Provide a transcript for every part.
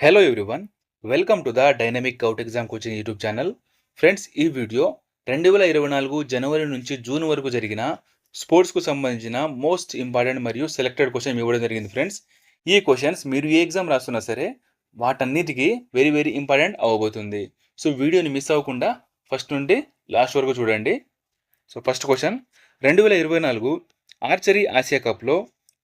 Hello everyone welcome to the dynamic out exam coaching YouTube channel friends ఈ video రెండు వేల ఇరవై నాలుగు జనవరి నుంచి జూన్ వరకు జరిగిన స్పోర్ట్స్కు సంబంధించిన మోస్ట్ ఇంపార్టెంట్ మరియు సెలెక్టెడ్ క్వశ్చన్ ఇవ్వడం జరిగింది ఫ్రెండ్స్ ఈ క్వశ్చన్స్ మీరు ఏ ఎగ్జామ్ రాస్తున్నా సరే వాటన్నిటికీ వెరీ వెరీ ఇంపార్టెంట్ అవ్వబోతుంది సో వీడియోని మిస్ అవ్వకుండా ఫస్ట్ నుండి లాస్ట్ వరకు చూడండి. సో ఫస్ట్ క్వశ్చన్ రెండు వేల ఇరవై నాలుగు ఆర్చరీ ఆసియా కప్లో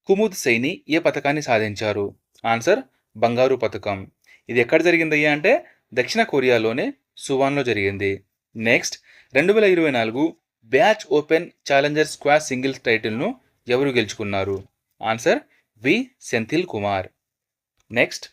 కుముద్ సైని ఏ పథకాన్ని సాధించారు? ఆన్సర్ బంగారు పథకం. ఇది ఎక్కడ జరిగిందయ్యా అంటే దక్షిణ కొరియాలోనే సువాన్లో జరిగింది. నెక్స్ట్ రెండు వేల ఇరవై నాలుగు batch open challenger squash singles టైటిల్ను ఎవరు గెలుచుకున్నారు? Answer V. Senthil Kumar. Next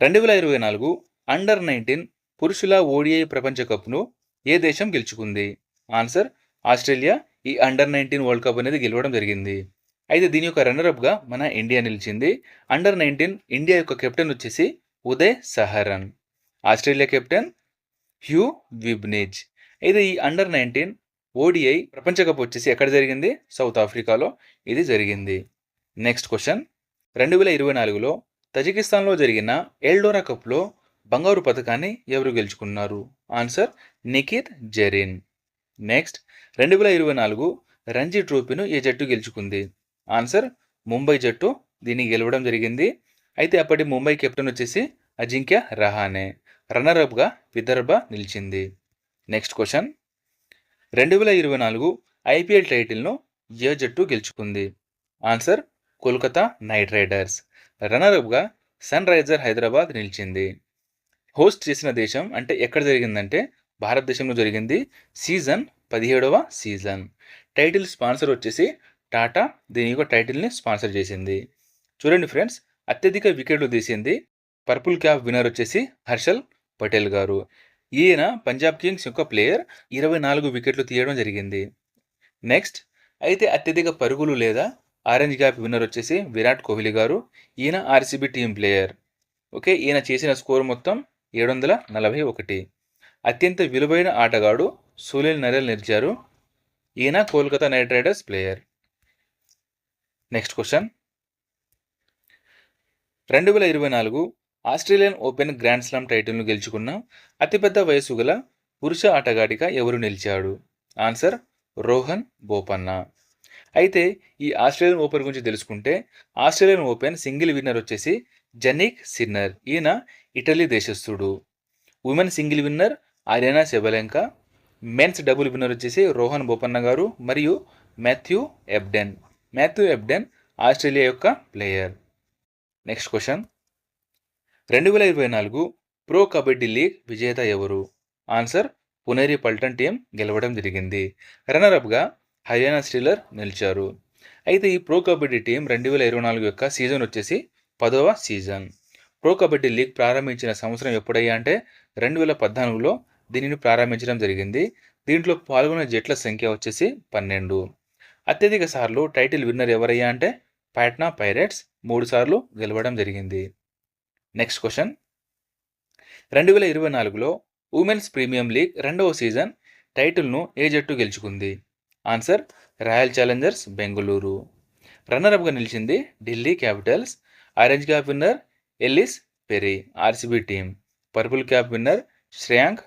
రెండు వేల ఇరవై నాలుగు అండర్ నైన్టీన్ పురుషుల ఓడిఐ ప్రపంచ కప్ను ఏ దేశం గెలుచుకుంది? Answer Australia. ఈ అండర్ నైన్టీన్ వరల్డ్ కప్ అనేది గెలవడం జరిగింది. అయితే దీని యొక్క రన్నరప్గా మన ఇండియా నిలిచింది. అండర్ నైన్టీన్ ఇండియా యొక్క కెప్టెన్ వచ్చేసి Uday Saharan. Australia captain Hugh విబ్నేజ్. అయితే ఈ అండర్ నైన్టీన్ ఓడిఐ ప్రపంచ కప్ వచ్చేసి ఎక్కడ జరిగింది? సౌత్ ఆఫ్రికాలో ఇది జరిగింది. నెక్స్ట్ క్వశ్చన్ రెండు వేల ఇరవై నాలుగులో తజికిస్తాన్లో జరిగిన ఎల్డోరా కప్లో బంగారు పథకాన్ని ఎవరు గెలుచుకున్నారు? ఆన్సర్ నిఖిత్ జెరిన్. నెక్స్ట్ రెండు వేల ఇరవై నాలుగు రంజీ ట్రోఫీను ఏ జట్టు గెలుచుకుంది? ఆన్సర్ ముంబై జట్టు దీన్ని గెలవడం జరిగింది. అయితే అప్పటి ముంబై కెప్టెన్ వచ్చేసి అజింక్య రహానే. రన్నరప్గా విదర్భ నిలిచింది. నెక్స్ట్ క్వశ్చన్ రెండు వేల ఇరవై నాలుగు ఐపీఎల్ టైటిల్ను ఏ జట్టు గెలుచుకుంది? Answer Kolkata knight riders. రన్నరప్గా sun raiser Hyderabad నిలిచింది. హోస్ట్ చేసిన దేశం అంటే ఎక్కడ జరిగిందంటే భారతదేశంలో జరిగింది. సీజన్ పదిహేడవ సీజన్ టైటిల్ స్పాన్సర్ వచ్చేసి టాటా దీని యొక్క టైటిల్ని స్పాన్సర్ చేసింది. చూడండి ఫ్రెండ్స్ అత్యధిక వికెట్లు తీసింది పర్పుల్ క్యాప్ విన్నర్ వచ్చేసి హర్షల్ పటేల్ గారు. ఈయన పంజాబ్ కింగ్స్ యొక్క ప్లేయర్ ఇరవై నాలుగు వికెట్లు తీయడం జరిగింది. నెక్స్ట్ అయితే అత్యధిక పరుగులు లేదా ఆరెంజ్ క్యాప్ విన్నర్ వచ్చేసి విరాట్ కోహ్లీ గారు ఈయన ఆర్సీబీ టీం ప్లేయర్. ఓకే ఈయన చేసిన స్కోర్ మొత్తం ఏడు వందల నలభై ఒకటి. అత్యంత విలువైన ఆటగాడు సునీల్ నరేల్ నిలిచారు ఈయన Kolkata knight riders player. Next question రెండు వేల ఇరవై నాలుగు ఆస్ట్రేలియన్ ఓపెన్ గ్రాండ్ స్లామ్ టైటిల్ను గెలుచుకున్న అతిపెద్ద వయసు గల పురుష ఆటగాడిగా ఎవరు నిలిచాడు? ఆన్సర్ రోహన్ బోపన్న. అయితే ఈ ఆస్ట్రేలియన్ ఓపెన్ గురించి తెలుసుకుంటే ఆస్ట్రేలియన్ ఓపెన్ సింగిల్ విన్నర్ వచ్చేసి జనిక్ సిన్నర్. ఈయన Italy దేశస్థుడు. Women single winner Aryna Sabalenka. Men's double winner వచ్చేసి రోహన్ బోపన్న గారు మరియు Matthew Ebden. Matthew Ebden Australia యొక్క ప్లేయర్ నెక్స్ట్ క్వశ్చన్ రెండు వేల ఇరవై నాలుగు ప్రో కబడ్డీ లీగ్ విజేత ఎవరు? ఆన్సర్ పునేరి పల్టన్ టీం గెలవడం జరిగింది. రన్నరప్గా హర్యానా స్టీలర్ నిలిచారు. అయితే ఈ ప్రో కబడ్డీ టీం రెండు వేల ఇరవై నాలుగు యొక్క సీజన్ వచ్చేసి పదవ సీజన్ ప్రో కబడ్డీ లీగ్ ప్రారంభించిన సంవత్సరం ఎప్పుడయ్యా అంటే రెండు వేల పద్నాలుగులో దీనిని ప్రారంభించడం జరిగింది. దీంట్లో పాల్గొన్న జట్ల సంఖ్య వచ్చేసి పన్నెండు. అత్యధిక సార్లు టైటిల్ విన్నర్ ఎవరయ్యా అంటే పాట్నా పైరేట్స్ మూడు సార్లు గెలవడం జరిగింది. Next question. రెండు వేల ఇరవై నాలుగులో ఉమెన్స్ ప్రీమియం లీగ్ రెండవ సీజన్ టైటిల్ను ఏ జట్టు గెలుచుకుంది? Answer royal challengers Bengaluru. రన్నర్అప్గా నిలిచింది Delhi capitals. Orange cap winner Ellyse Perry RCB team. Purple cap winner Shreyank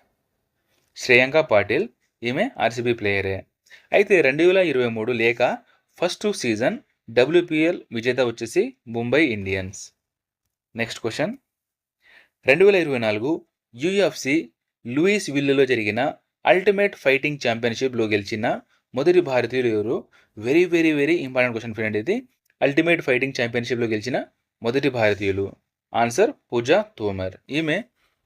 Shreyanka Patil. ఈమె ఆర్సీబీ ప్లేయరే. అయితే రెండు వేల ఇరవై మూడు లేక ఫస్ట్ సీజన్ డబ్ల్యూపీఎల్ విజేత వచ్చేసి ముంబై ఇండియన్స్. Next question. రెండు వేల ఇరవై నాలుగు యూఎఫ్సి లూయిస్ విల్లులో జరిగిన అల్టిమేట్ ఫైటింగ్ ఛాంపియన్షిప్లో గెలిచిన మొదటి భారతీయులు ఎవరు? Very very very important question friend ఇది. అల్టిమేట్ ఫైటింగ్ ఛాంపియన్షిప్లో గెలిచిన మొదటి భారతీయులు. ఆన్సర్ పూజా తోమర్. ఈమె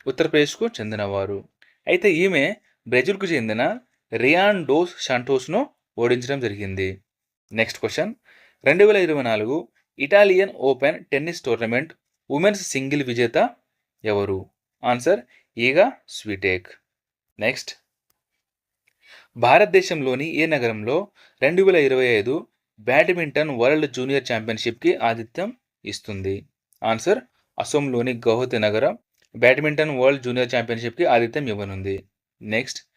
ఉత్తరప్రదేశ్కు చెందినవారు. అయితే ఈమె బ్రెజిల్కు చెందిన రియాన్ డోస్ షాంటోస్ను ఓడించడం జరిగింది. Next question. రెండు వేల ఇరవై నాలుగు Italian open tennis tournament women's single విజేత ఎవరు? ఆన్సర్ ఈగా స్వీటేక్. నెక్స్ట్. భారతదేశంలోని ఏ నగరంలో రెండు వేల ఇరవై ఐదు బ్యాడ్మింటన్ వరల్డ్ జూనియర్ ఛాంపియన్షిప్కి ఆతిథ్యం ఇస్తుంది? ఆన్సర్ అసోంలోని గౌహతి నగరం బ్యాడ్మింటన్ వరల్డ్ జూనియర్ ఛాంపియన్షిప్కి ఆతిథ్యం ఇవ్వనుంది. నెక్స్ట్.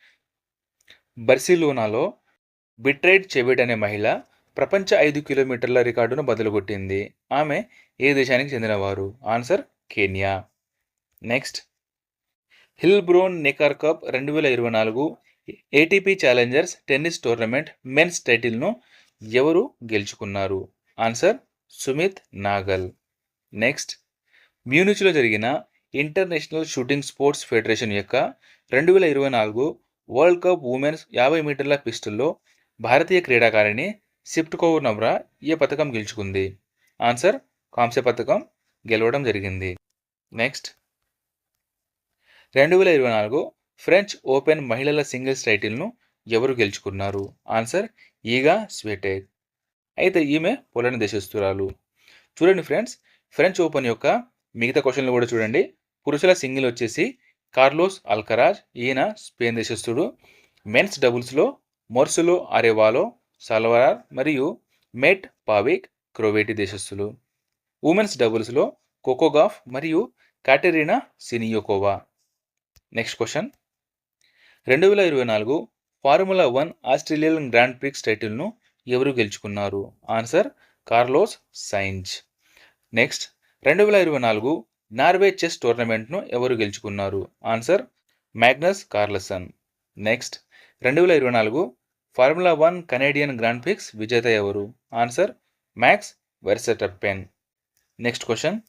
బర్సిలోనాలో బిట్రైడ్ చెవిట్ అనే మహిళ ప్రపంచ ఐదు కిలోమీటర్ల రికార్డును బదులుగొట్టింది. ఆమె ఏ దేశానికి చెందినవారు? Answer Kenya. Next Heilbronn Neckar cup రెండు వేల ఇరవై నాలుగు ATP challengers tennis tournament men's టైటిల్ను ఎవరు గెలుచుకున్నారు? ఆన్సర్ సుమిత్ నాగల్. నెక్స్ట్ మ్యూనిచ్లో జరిగిన ఇంటర్నేషనల్ షూటింగ్ స్పోర్ట్స్ ఫెడరేషన్ యొక్క రెండు వేల ఇరవై నాలుగు వరల్డ్ కప్ ఉమెన్స్ యాభై మీటర్ల పిస్టుల్లో భారతీయ క్రీడాకారిణి సిప్ట్కోవ్ నవ్రా ఏ పథకం గెలుచుకుంది? ఆన్సర్ కాంస్య పథకం గెలవడం జరిగింది. నెక్స్ట్. రెండు వేల ఇరవై నాలుగు ఫ్రెంచ్ ఓపెన్ మహిళల సింగిల్స్ టైటిల్ను ఎవరు గెలుచుకున్నారు? ఆన్సర్ ఈగా స్వేటెక్. అయితే ఈమె పోలాండ్ దేశస్తురాలు చూడండి ఫ్రెండ్స్ ఫ్రెంచ్ ఓపెన్ యొక్క మిగతా క్వశ్చన్లు కూడా చూడండి. పురుషుల సింగిల్ వచ్చేసి కార్లోస్ అల్కరాజ్ ఈయన స్పెయిన్ దేశస్థుడు. మెన్స్ డబుల్స్లో మొర్సులో అరేవాలో సల్వరార్ మరియు మెట్ పావిక్ క్రోవేటి దేశస్థులు. ఉమెన్స్ డబుల్స్లో కోకోగాఫ్ మరియు కాటెరీనా సినియోకోవా. Next question. రెండు వేల ఇరవై నాలుగు formula one Australian grand prix టైటిల్ను ఎవరు గెలుచుకున్నారు? ఆన్సర్ కార్లోస్ సైన్స్ నెక్స్ట్ రెండు వేల ఇరవై నాలుగు నార్వే చెస్ టోర్నమెంట్ను ఎవరు గెలుచుకున్నారు? Answer Magnus Carlson. నెక్స్ట్ రెండు వేల ఇరవై నాలుగు formula one Canadian grand prix విజేత ఎవరు? Answer Max Verstappen. Next question.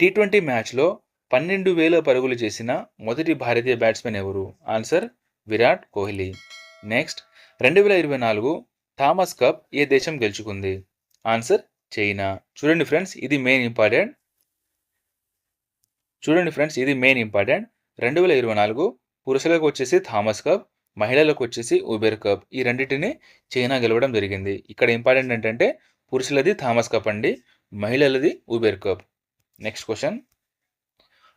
T twenty మ్యాచ్లో పన్నెండు వేల పరుగులు చేసిన మొదటి భారతీయ బ్యాట్స్మెన్ ఎవరు? ఆన్సర్ విరాట్ కోహ్లీ. నెక్స్ట్ రెండు వేల ఇరవై నాలుగు థామస్ కప్ ఏ దేశం గెలుచుకుంది? Answer China. చూడండి ఫ్రెండ్స్ ఇది మెయిన్ ఇంపార్టెంట్. చూడండి ఫ్రెండ్స్ ఇది మెయిన్ ఇంపార్టెంట్ రెండు వేల ఇరవై నాలుగు పురుషులకు వచ్చేసి థామస్ కప్ మహిళలకు వచ్చేసి ఉబెర్ కప్. ఈ రెండింటిని చైనా గెలవడం జరిగింది. ఇక్కడ ఇంపార్టెంట్ ఏంటంటే పురుషులది థామస్ కప్ అండి మహిళలది ఉబెర్ కప్. నెక్స్ట్ క్వశ్చన్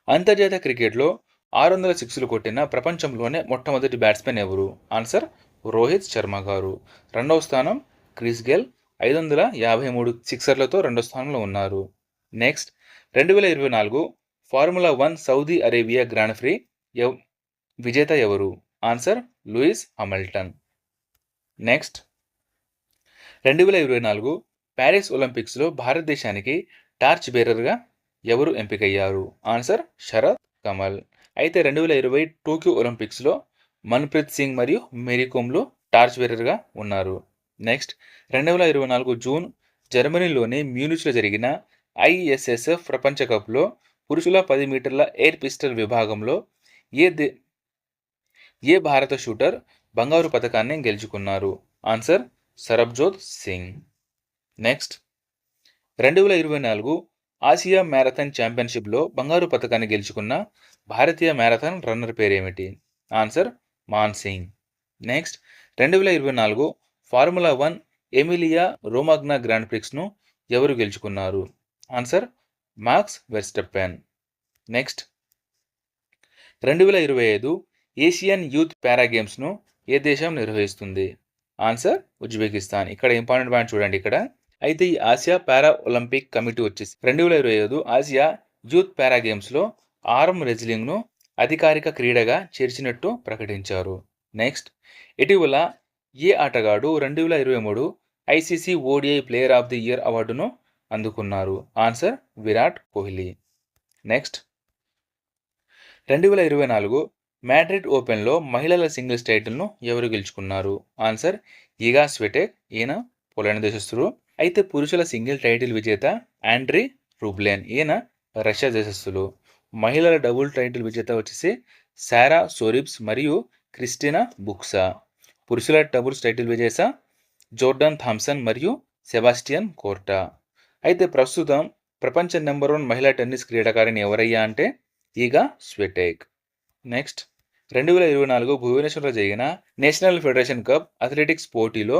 అంతర్జాతీయ క్రికెట్లో ఆరు వందల సిక్స్లు కొట్టిన ప్రపంచంలోనే మొట్టమొదటి బ్యాట్స్మెన్ ఎవరు? ఆన్సర్ రోహిత్ శర్మ గారు. రెండవ స్థానం క్రిస్ గెల్. ఐదు వందల యాభై మూడు సిక్సర్లతో రెండో స్థానంలో ఉన్నారు. నెక్స్ట్ రెండు వేల ఇరవై నాలుగు formula one Saudi Arabia grand prix విజేత ఎవరు? Answer Lewis Hamilton. నెక్స్ట్. రెండు వేల ఇరవై నాలుగు ప్యారిస్ ఒలింపిక్స్లో భారతదేశానికి టార్చ్ బేరర్గా ఎవరు ఎంపికయ్యారు? ఆన్సర్ శరత్ కమల్. అయితే రెండు వేల ఇరవై టోక్యో ఒలింపిక్స్లో మన్ప్రీత్ సింగ్ మరియు మేరీకోమ్లు టార్చ్ బేరర్గా ఉన్నారు. నెక్స్ట్. రెండు వేల ఇరవై నాలుగు జూన్ జర్మనీలోని మ్యూనిచ్లో జరిగిన ఐఎస్ఎస్ఎఫ్ ప్రపంచ కప్లో పురుషుల పది మీటర్ల ఎయిర్ పిస్టల్ విభాగంలో ఏ దే ఏ భారత షూటర్ బంగారు పథకాన్ని గెలుచుకున్నారు? ఆన్సర్ సరబ్జోత్ సింగ్. నెక్స్ట్ రెండు వేల ఇరవై నాలుగు ఆసియా మ్యారథాన్ ఛాంపియన్షిప్లో బంగారు పథకాన్ని గెలుచుకున్న భారతీయ మ్యారథాన్ రన్నర్ పేరేమిటి? ఆన్సర్ మాన్ సింగ్. నెక్స్ట్ రెండు వేల ఇరవై నాలుగు formula one Emilia Romagna grand ప్రిక్స్ను ఎవరు గెలుచుకున్నారు? Answer Max Verstappen. నెక్స్ట్. రెండు వేల ఇరవై ఐదు ఏషియన్ యూత్ పారా గేమ్స్ను ఏ దేశం నిర్వహిస్తుంది? Answer Uzbekistan. ఇక్కడ ఇంపార్టెంట్ పాయింట్ చూడండి ఇక్కడ. అయితే ఈ ఆసియా పారా ఒలింపిక్ కమిటీ వచ్చేసి రెండు వేల ఇరవై ఐదు ఆసియా యూత్ పారా గేమ్స్లో ఆర్మ్ రెజ్లింగ్ను అధికారిక క్రీడగా చేర్చినట్టు ప్రకటించారు. నెక్స్ట్. ఇటీవల ఏ ఆటగాడు రెండు వేల ఇరవై మూడు ICC ODI player of the year అవార్డును అందుకున్నారు. ఆన్సర్ విరాట్ కోహ్లీ. నెక్స్ట్ రెండు వేల ఇరవై నాలుగు మ్యాడ్రిడ్ ఓపెన్లో మహిళల సింగిల్స్ టైటిల్ను ఎవరు గెలుచుకున్నారు? ఆన్సర్ ఈగా స్వెటెక్ ఈయన పోలాండ్ దేశస్తుడు అయితే పురుషుల సింగిల్ టైటిల్ విజేత ఆండ్రీ రూబ్లేన్ ఈయన రష్యా దేశస్తులు మహిళల డబుల్ టైటిల్ విజేత వచ్చేసి సారా సోరిబ్స్ మరియు క్రిస్టినా బుక్సా. పురుషుల డబుల్స్ టైటిల్ విజేత జోర్డాన్ థామ్సన్ మరియు సెబాస్టియన్ కోర్టా. అయితే ప్రస్తుతం ప్రపంచ నెంబర్ వన్ మహిళా టెన్నిస్ క్రీడాకారిణి ఎవరయ్యా అంటే ఈగా స్వెటేక్. నెక్స్ట్ రెండు వేల ఇరవై నాలుగు భువనేశ్వర్లో జరిగిన నేషనల్ ఫెడరేషన్ కప్ అథ్లెటిక్స్ పోటీలో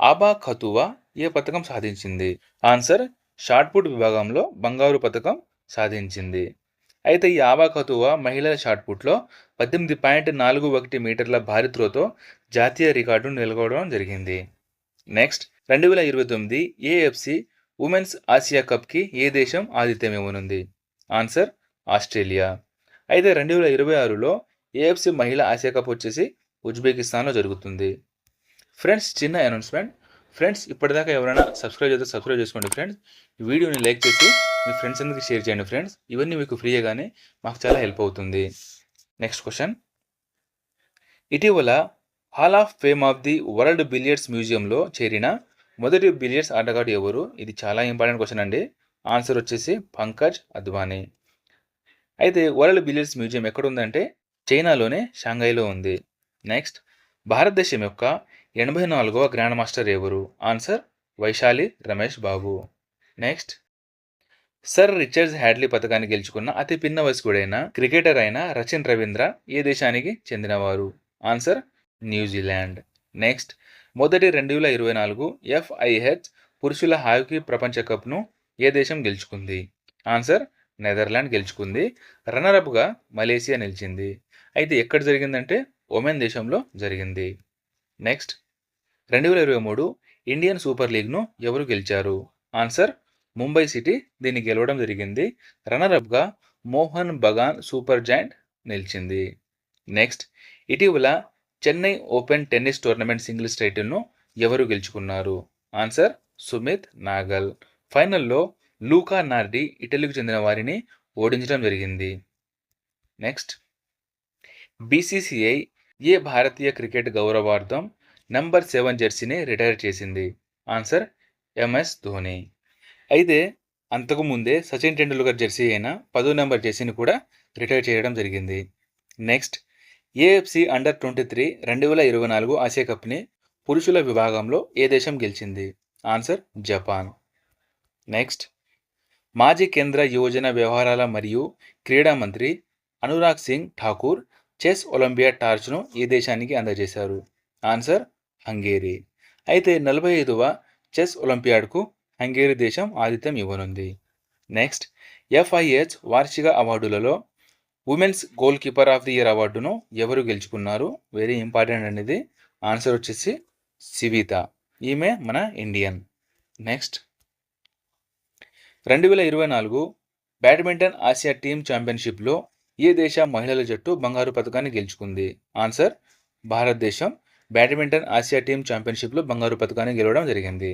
ఆబా ఖతువా ఏ పథకం సాధించింది? ఆన్సర్ షార్ట్ పుట్ విభాగంలో బంగారు పథకం సాధించింది. అయితే ఈ ఆబా ఖతువా మహిళల షార్ట్ పుట్లో పద్దెనిమిది పాయింట్ నాలుగు ఒకటి మీటర్ల భారీ త్రోతో జాతీయ రికార్డును నెలకొనడం జరిగింది. నెక్స్ట్ రెండు వేల ఇరవై తొమ్మిది ఏఎఫ్సి ఉమెన్స్ ఆసియా కప్కి ఏ దేశం ఆతిథ్యం ఇవ్వనుంది ఆన్సర్ ఆస్ట్రేలియా అయితే రెండు వేల ఇరవై ఆరులో ఏఎఫ్సి మహిళా ఆసియా కప్ వచ్చేసి ఉజ్బెకిస్తాన్లో జరుగుతుంది. ఫ్రెండ్స్ చిన్న అనౌన్స్మెంట్ ఫ్రెండ్స్ ఇప్పటిదాకా ఎవరైనా సబ్స్క్రైబ్ చేస్తే సబ్స్క్రైబ్ చేసుకోండి ఫ్రెండ్స్ ఈ వీడియోని లైక్ చేసి మీ ఫ్రెండ్స్ అందరికీ షేర్ చేయండి ఫ్రెండ్స్ ఇవన్నీ మీకు ఫ్రీగానే మాకు చాలా హెల్ప్ అవుతుంది. నెక్స్ట్ క్వశ్చన్ ఇటీవల hall of fame of the world billiards మ్యూజియంలో చేరిన మొదటి బిలియర్స్ ఆటగాడు ఎవరు? ఇది చాలా ఇంపార్టెంట్ క్వశ్చన్ అండి. ఆన్సర్ వచ్చేసి పంకజ్ అద్వానీ. అయితే వరల్డ్ బిలియర్స్ మ్యూజియం ఎక్కడ ఉందంటే చైనాలోనే షాంఘైలో ఉంది. నెక్స్ట్ భారతదేశం యొక్క ఎనభై నాలుగవ గ్రాండ్ మాస్టర్ ఎవరు? Answer Vaishali Ramesh Babu. Next sir Richards Hadlee పథకాన్ని గెలుచుకున్న అతి పిన్న వయస్కుడైన క్రికెటర్ అయిన రచిన్ రవీంద్ర ఏ దేశానికి చెందినవారు? ఆన్సర్ న్యూజిలాండ్ నెక్స్ట్ మొదటి రెండు వేల ఇరవై నాలుగు ఎఫ్ఐహెచ్ పురుషుల హాకీ ప్రపంచ కప్ను ఏ దేశం గెలుచుకుంది? ఆన్సర్ నెదర్లాండ్ గెలుచుకుంది. రన్నరప్గా మలేసియా నిలిచింది. అయితే ఎక్కడ జరిగిందంటే ఒమెన్ దేశంలో జరిగింది. నెక్స్ట్ రెండు వేల ఇరవై మూడు ఇండియన్ సూపర్ లీగ్ను ఎవరు గెలిచారు? ఆన్సర్ ముంబై సిటీ దీన్ని గెలవడం జరిగింది. రన్నరప్గా మోహన్ బగాన్ సూపర్ జాయింట్ నిలిచింది. నెక్స్ట్ ఇటీవల Chennai open tennis tournament singles టైటిల్ను ఎవరు గెలుచుకున్నారు? ఆన్సర్ సుమిత్ నాగల్. ఫైనల్లో లూకా నార్డి ఇటలీకి చెందిన వారిని ఓడించడం జరిగింది. నెక్స్ట్ బీసీసీఐ ఏ భారతీయ క్రికెట్ గౌరవార్థం నంబర్ సెవెన్ జెర్సీని రిటైర్ చేసింది? Answer MS Dhoni. అయితే అంతకుముందే సచిన్ టెండూల్కర్ జెర్సీ అయిన పదో నెంబర్ జెర్సీని కూడా రిటైర్ చేయడం జరిగింది. Next AFC under twenty three రెండు వేల ఇరవై నాలుగు ఆసియా కప్ని పురుషుల విభాగంలో ఏ దేశం గెలిచింది? ఆన్సర్ జపాన్ నెక్స్ట్ మాజీ కేంద్ర యువజన వ్యవహారాల మరియు క్రీడా మంత్రి అనురాగ్ సింగ్ ఠాకూర్ చెస్ ఒలింపియా టార్చ్ను ఏ దేశానికి అందజేశారు? ఆన్సర్ హంగేరీ అయితే నలభై ఐదవ చెస్ ఒలింపియాడ్కు హంగేరీ దేశం ఆతిథ్యం ఇవ్వనుంది. నెక్స్ట్ ఎఫ్ఐహెచ్ వార్షిక అవార్డులలో women's goalkeeper of the year అవార్డును ఎవరు గెలుచుకున్నారు? వెరీ ఇంపార్టెంట్ అనేది ఆన్సర్ వచ్చేసి సివిత ఈమె మన ఇండియన్ నెక్స్ట్ రెండు వేల ఇరవై నాలుగు బ్యాడ్మింటన్ ఆసియా టీమ్ ఛాంపియన్షిప్లో ఏ దేశ మహిళల జట్టు బంగారు పథకాన్ని గెలుచుకుంది? ఆన్సర్ భారతదేశం బ్యాడ్మింటన్ ఆసియా టీమ్ ఛాంపియన్షిప్లో బంగారు పథకాన్ని గెలవడం జరిగింది.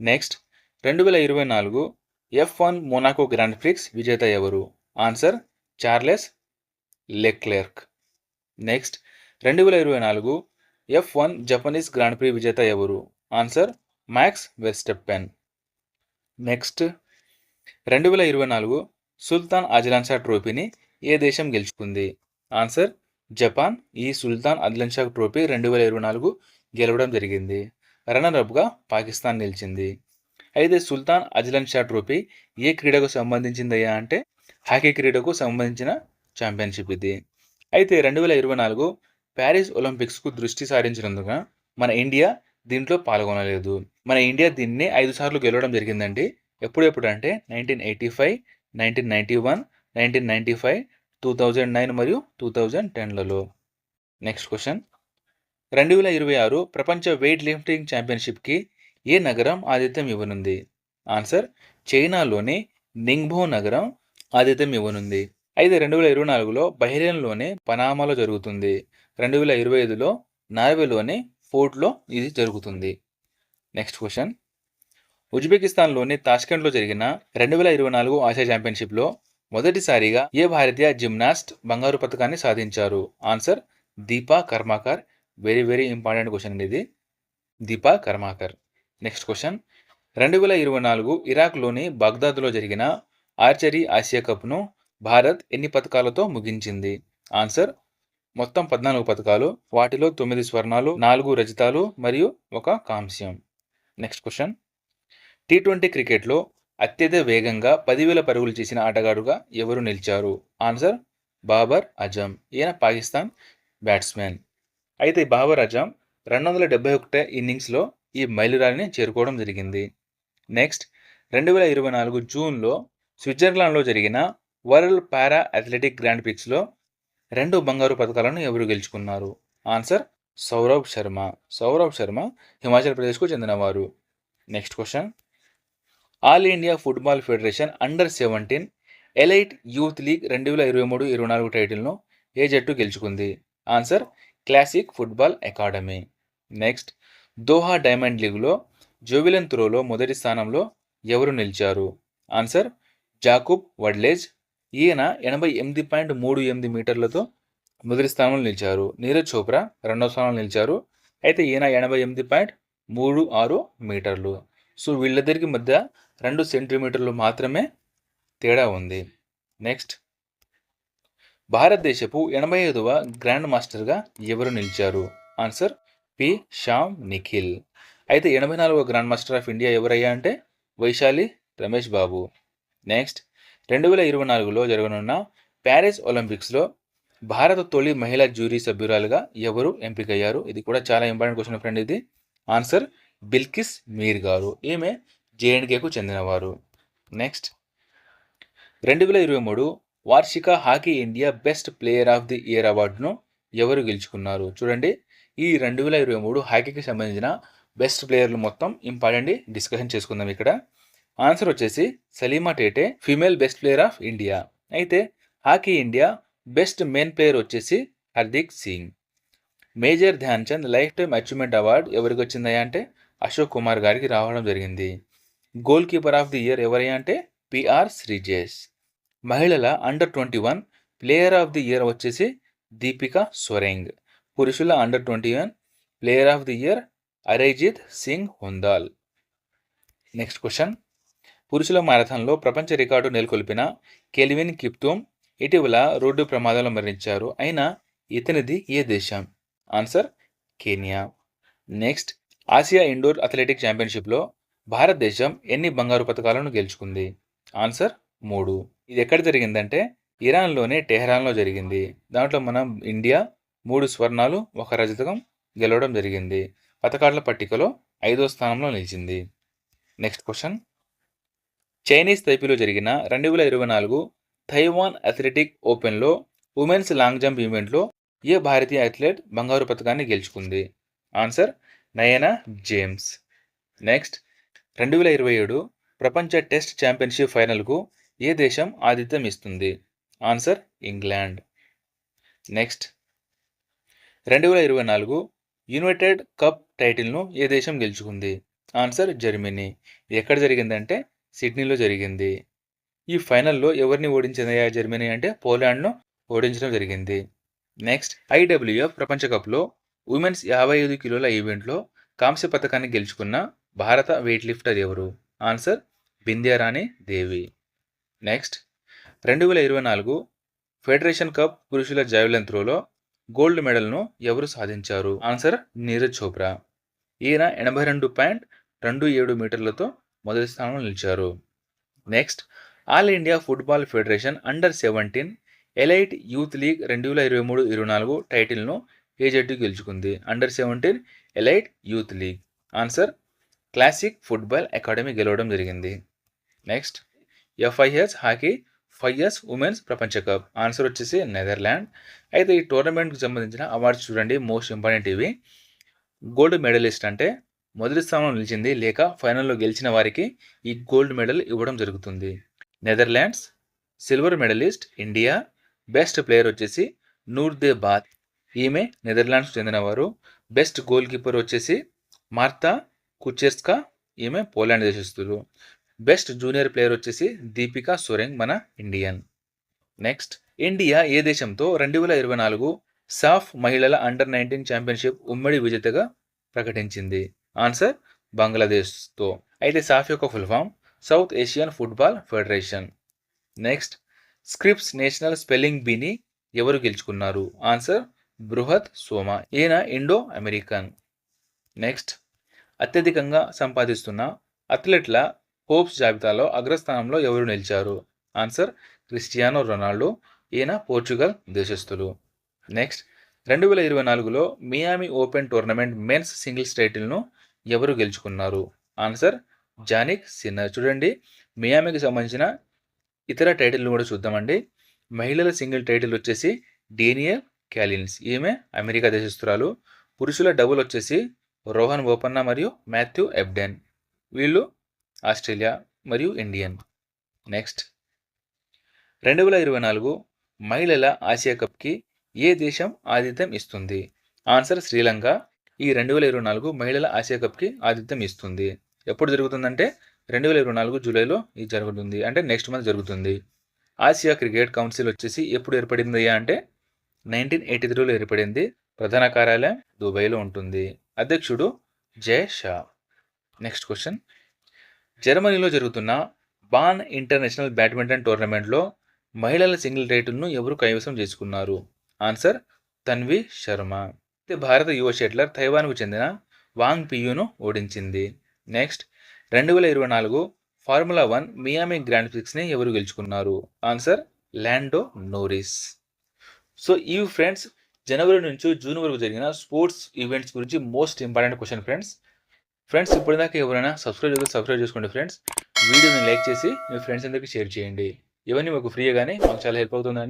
నెక్స్ట్ రెండు వేల ఇరవై నాలుగు F one Monaco grand prix విజేత ఎవరు? Answer Charles Leclerc. నెక్స్ట్ రెండు వేల ఇరవై నాలుగు F one Japanese grand prix విజేత ఎవరు? ఆన్సర్ మ్యాక్స్ వెస్టెప్పెన్ నెక్స్ట్ రెండు వేల ఇరవై నాలుగు సుల్తాన్ అజలాన్షా ట్రోఫీని ఏ దేశం గెలుచుకుంది? Answer Japan. ఈ సుల్తాన్ అదిలన్షా ట్రోఫీ రెండు వేల ఇరవై నాలుగు గెలవడం జరిగింది. రన్నర్అప్గా పాకిస్తాన్ నిలిచింది. అయితే సుల్తాన్ అజ్లన్ షా ట్రోఫీ ఏ క్రీడకు సంబంధించిందయ్యా అంటే హాకీ క్రీడకు సంబంధించిన ఛాంపియన్షిప్ ఇది. అయితే రెండు వేల ఇరవై నాలుగు ప్యారిస్ ఒలింపిక్స్కు దృష్టి సారించినందున మన ఇండియా దీంట్లో పాల్గొనలేదు. మన ఇండియా దీన్ని ఐదు సార్లు గెలవడం జరిగిందండి. ఎప్పుడెప్పుడు అంటే nineteen eighty five nineteen ninety one nineteen ninety five two thousand nine మరియు టూ థౌజండ్ టెన్లలో. Next question. రెండు వేల ఇరవై ఆరు ప్రపంచ వెయిట్ లిఫ్టింగ్ ఛాంపియన్షిప్కి ఏ నగరం ఆతిథ్యం ఇవ్వనుంది? ఆన్సర్ చైనాలోని నింగ్బో నగరం ఆతిథ్యం ఇవ్వనుంది. అయితే రెండు వేల ఇరవై నాలుగులో బహ్రెయిన్లోనే పనామాలో జరుగుతుంది. రెండు వేల ఇరవై ఐదులో నార్వేలోని ఫోర్ట్లో ఇది జరుగుతుంది. నెక్స్ట్ క్వశ్చన్ ఉజ్బెకిస్తాన్లోని తాష్కెంట్లో జరిగిన రెండు వేల ఇరవై నాలుగు ఆసియా ఛాంపియన్షిప్లో మొదటిసారిగా ఏ భారతీయ జిమ్నాస్ట్ బంగారు పథకాన్ని సాధించారు? Answer Dipa Karmakar. Very very important question అండి ఇది. దీపా కర్మాకర్. నెక్స్ట్ క్వశ్చన్ రెండు వేల ఇరవై నాలుగు ఇరాక్లోని బాగ్దాద్లో జరిగిన ఆర్చరీ ఆసియా కప్ను భారత్ ఎన్ని పథకాలతో ముగించింది? ఆన్సర్ మొత్తం పద్నాలుగు పథకాలు వాటిలో తొమ్మిది స్వర్ణాలు నాలుగు రజితాలు మరియు ఒక కాంస్యం. Next question. టీ ట్వంటీ క్రికెట్లో అత్యధిక వేగంగా పదివేల పరుగులు చేసిన ఆటగాడుగా ఎవరు నిలిచారు? ఆన్సర్ బాబర్ అజమ్. ఈయన పాకిస్తాన్ బ్యాట్స్మెన్. అయితే బాబర్ అజమ్ రెండు వందల డెబ్బై ఒకటే ఇన్నింగ్స్లో ఈ మైలురాయిని చేరుకోవడం జరిగింది. నెక్స్ట్ రెండు వేల ఇరవై నాలుగు జూన్లో స్విట్జర్లాండ్లో జరిగిన వరల్డ్ పారా అథ్లెటిక్ గ్రాండ్ పిక్స్లో రెండు బంగారు పథకాలను ఎవరు గెలుచుకున్నారు? ఆన్సర్ సౌరవ్ శర్మ. సౌరవ్ శర్మ హిమాచల్ ప్రదేశ్కు చెందినవారు. Next question. All India football federation under seventeen elite youth league రెండు వేల ఇరవై మూడు ఇరవై నాలుగు టైటిల్ను ఏ జట్టు గెలుచుకుంది? Answer classic football academy. Next Doha diamond లీగ్లో జోవిలన్ త్రోలో మొదటి స్థానంలో ఎవరు నిలిచారు? ఆన్సర్ జాకూబ్ వడ్లేజ్ ఈయన ఎనభై ఎనిమిది పాయింట్ మూడు ఎనిమిది మీటర్లతో మొదటి స్థానంలో నిలిచారు. నీరజ్ చోప్రా రెండవ స్థానంలో నిలిచారు. అయితే ఈయన ఎనభై ఎనిమిది పాయింట్ మూడు ఆరు మీటర్లు. సో వీళ్ళిద్దరికి మధ్య రెండు సెంటీమీటర్లు మాత్రమే తేడా ఉంది. నెక్స్ట్. భారతదేశపు ఎనభై ఐదవ గ్రాండ్ మాస్టర్గా ఎవరు నిలిచారు? Answer P. శ్యామ్ నిఖిల్. అయితే ఎనభై నాలుగవ గ్రాండ్ మాస్టర్ ఆఫ్ ఇండియా ఎవరయ్యా అంటే వైశాలి రమేష్ బాబు. నెక్స్ట్ రెండు వేల ఇరవై నాలుగులో జరగనున్న ప్యారిస్ ఒలింపిక్స్లో భారత తొలి మహిళా జ్యూరీ సభ్యురాలుగా ఎవరు ఎంపికయ్యారు? ఇది కూడా చాలా ఇంపార్టెంట్ క్వశ్చన్ ఫ్రెండ్ ఇది. ఆన్సర్ బిల్కిస్ మీర్ గారు. ఈమె జేఎండ్కేకు చెందినవారు. నెక్స్ట్ రెండు వేల ఇరవై మూడు వార్షిక hockey India best player of the year అవార్డును ఎవరు గెలుచుకున్నారు? చూడండి ఈ రెండు వేల ఇరవై మూడు హాకీకి సంబంధించిన బెస్ట్ ప్లేయర్లు మొత్తం ఇంపార్టెంట్ డిస్కషన్ చేసుకుందాం ఇక్కడ. ఆన్సర్ వచ్చేసి Salima Tete female best player of India అయితే hockey India best men player వచ్చేసి Hardik Singh. Major Dhyan Chand lifetime achievement award ఎవరికి వచ్చిందయ్యా అంటే అశోక్ కుమార్ గారికి రావడం జరిగింది. Goalkeeper of the year ఎవరయ్యా అంటే పిఆర్ శ్రీజేష్ మహిళల under twenty one player of the year వచ్చేసి దీపిక సొరెంగ్. పురుషుల under twenty one player of the year Araijeet Singh Hundal. Next question పురుషుల మారథాన్లో ప్రపంచ రికార్డు నెలకొల్పిన కెల్విన్ కిప్తూమ్ ఇటీవల రోడ్డు ప్రమాదంలో మరణించారు. అయినా ఇతనిది ఏ దేశం? Answer Kenya. Next Asia indoor athletic ఛాంపియన్షిప్లో భారతదేశం ఎన్ని బంగారు పథకాలను గెలుచుకుంది? ఆన్సర్ మూడు. ఇది ఎక్కడ జరిగిందంటే ఇరాన్లోనే టెహరాన్లో జరిగింది. దాంట్లో మనం ఇండియా మూడు స్వర్ణాలు ఒక రజతకం గెలవడం జరిగింది. పథకాల పట్టికలో ఐదో స్థానంలో నిలిచింది. Next question. చైనీస్ తైపీలో జరిగిన రెండు వేల ఇరవై నాలుగు తైవాన్ అథ్లెటిక్ ఓపెన్లో ఉమెన్స్ లాంగ్ జంప్ ఈవెంట్లో ఏ భారతీయ అథ్లెట్ బంగారు పథకాన్ని గెలుచుకుంది? ఆన్సర్ నయనా జేమ్స్. నెక్స్ట్ రెండు వేల ఇరవై ఏడు ప్రపంచ టెస్ట్ ఛాంపియన్షిప్ ఫైనల్కు ఏ దేశం ఆతిథ్యం ఇస్తుంది? Answer England. నెక్స్ట్ రెండు వేల ఇరవై నాలుగు యునైటెడ్ కప్ టైటిల్ను ఏ దేశం గెలుచుకుంది? Answer Germany. ఇది ఎక్కడ జరిగిందంటే సిడ్నీలో జరిగింది. ఈ ఫైనల్లో ఎవరిని ఓడించిందయ్యా జర్మనీ అంటే పోలాండ్ను ఓడించడం జరిగింది. నెక్స్ట్ ఐడబ్ల్యూఎఫ్ ప్రపంచ కప్లో ఉమెన్స్ యాభై ఐదు కిలోల ఈవెంట్లో కాంస్య పథకాన్ని గెలుచుకున్న భారత వెయిట్ లిఫ్టర్ ఎవరు? ఆన్సర్ బింద్యారాణి దేవి. నెక్స్ట్ రెండు వేల ఇరవై నాలుగు ఫెడరేషన్ కప్ పురుషుల జావెలిన్ త్రోలో గోల్డ్ మెడల్ను ఎవరు సాధించారు? ఆన్సర్ నీరజ్ చోప్రా. ఈయన ఎనభై రెండు పాయింట్ రెండు ఏడు మీటర్లతో మొదటి స్థానంలో నిలిచారు. Next all India football federation under seventeen elite youth league రెండు వేల ఇరవై మూడు ఇరవై నాలుగు టైటిల్ను ఏ జట్టు గెలుచుకుంది. Under seventeen elite youth league. Answer classic football academy గెలవడం జరిగింది. Next FIS hockey five years women's ప్రపంచ కప్. ఆన్సర్ వచ్చేసి నెదర్లాండ్. అయితే ఈ టోర్నమెంట్కి సంబంధించిన అవార్డ్స్ చూడండి. మోస్ట్ ఇంపార్టెంట్ ఇవి. గోల్డ్ మెడలిస్ట్ అంటే మొదటి స్థానంలో నిలిచింది లేక ఫైనల్లో గెలిచిన వారికి ఈ గోల్డ్ మెడల్ ఇవ్వడం జరుగుతుంది. Netherlands silver medalist India best player వచ్చేసి నూర్దే బాత్ ఈమె నెదర్లాండ్స్ చెందినవారు. బెస్ట్ గోల్ కీపర్ వచ్చేసి మార్తా కుచెర్స్కా. ఈమె పోలాండ్ దేశస్తులు బెస్ట్ జూనియర్ ప్లేయర్ వచ్చేసి దీపికా సోరెంగ్ మన ఇండియన్. నెక్స్ట్ ఇండియా ఏ దేశంతో రెండు వేల ఇరవై నాలుగు సాఫ్ మహిళల అండర్ నైన్టీన్ ఛాంపియన్షిప్ ఉమ్మడి విజేతగా ప్రకటించింది? ఆన్సర్ బంగ్లాదేశ్తో అయితే సాఫ్ యొక్క full form South Asian football federation next Scripps national spelling బీని ఎవరు గెలుచుకున్నారు? ఆన్సర్ బృహత్ సోమా ఈయన ఇండో అమెరికన్ నెక్స్ట్ అత్యధికంగా సంపాదిస్తున్న అథ్లెట్ల హోప్స్ జాబితాలో అగ్రస్థానంలో ఎవరు నిలిచారు? ఆన్సర్ క్రిస్టియానో రొనాల్డో ఈయన పోర్చుగల్ దేశస్థులు. నెక్స్ట్ రెండు వేల ఇరవై నాలుగులో Miami open tournament men's singles టైటిల్ను ఎవరు గెలుచుకున్నారు? Answer Jannik Sinner. చూడండి మియామికి సంబంధించిన ఇతర టైటిల్ను కూడా చూద్దామండి. మహిళల సింగిల్ టైటిల్ వచ్చేసి డేనియల్ క్యాలిన్స్. ఈమె అమెరికా దేశస్తురాలు పురుషుల డబుల్ వచ్చేసి రోహన్ బోపన్న మరియు మాథ్యూ ఎబ్డెన్. వీళ్ళు ఆస్ట్రేలియా మరియు ఇండియన్. నెక్స్ట్ రెండు వేల ఇరవై నాలుగు మహిళల ఆసియా కప్కి ఏ దేశం ఆతిథ్యం ఇస్తుంది? ఆన్సర్ శ్రీలంక. ఈ రెండు వేల ఇరవై నాలుగు మహిళల ఆసియా కప్కి ఆతిథ్యం ఇస్తుంది. ఎప్పుడు జరుగుతుందంటే రెండు వేల ఇరవై నాలుగు జూలైలో ఇది జరుగుతుంది అంటే నెక్స్ట్ మంత్ జరుగుతుంది. ఆసియా క్రికెట్ కౌన్సిల్ వచ్చేసి ఎప్పుడు ఏర్పడింది అంటే నైన్టీన్ ఎయిటీ త్రీలో ఏర్పడింది. ప్రధాన కార్యాలయం దుబాయ్లో ఉంటుంది. అధ్యక్షుడు జయ షా. Next question. జర్మనీలో జరుగుతున్న బాన్ ఇంటర్నేషనల్ బ్యాడ్మింటన్ టోర్నమెంట్లో మహిళల సింగిల్ టైటిల్ను ఎవరు కైవసం చేసుకున్నారు? ఆన్సర్ తన్వి శర్మ. అయితే భారత యువ షెట్లర్ తైవాన్కు చెందిన వాంగ్ పియును ఓడించింది. నెక్స్ట్ రెండు వేల ఇరవై నాలుగు ఫార్ములా వన్ మియామి గ్రాండ్ ప్రిక్స్ని ఎవరు గెలుచుకున్నారు? Answer Lando Norris. సో ఇవి ఫ్రెండ్స్ జనవరి నుంచి జూన్ వరకు జరిగిన స్పోర్ట్స్ ఈవెంట్స్ గురించి most important question friends. Friends ఇప్పటిదాకా ఎవరైనా సబ్స్క్రైబ్ చేస్తే సబ్స్క్రైబ్ చేసుకోండి ఫ్రెండ్స్. వీడియోని లైక్ చేసి మీ ఫ్రెండ్స్ అందరికీ షేర్ చేయండి. ఇవన్నీ మాకు ఫ్రీగానే మాకు చాలా హెల్ప్ అవుతుందండి.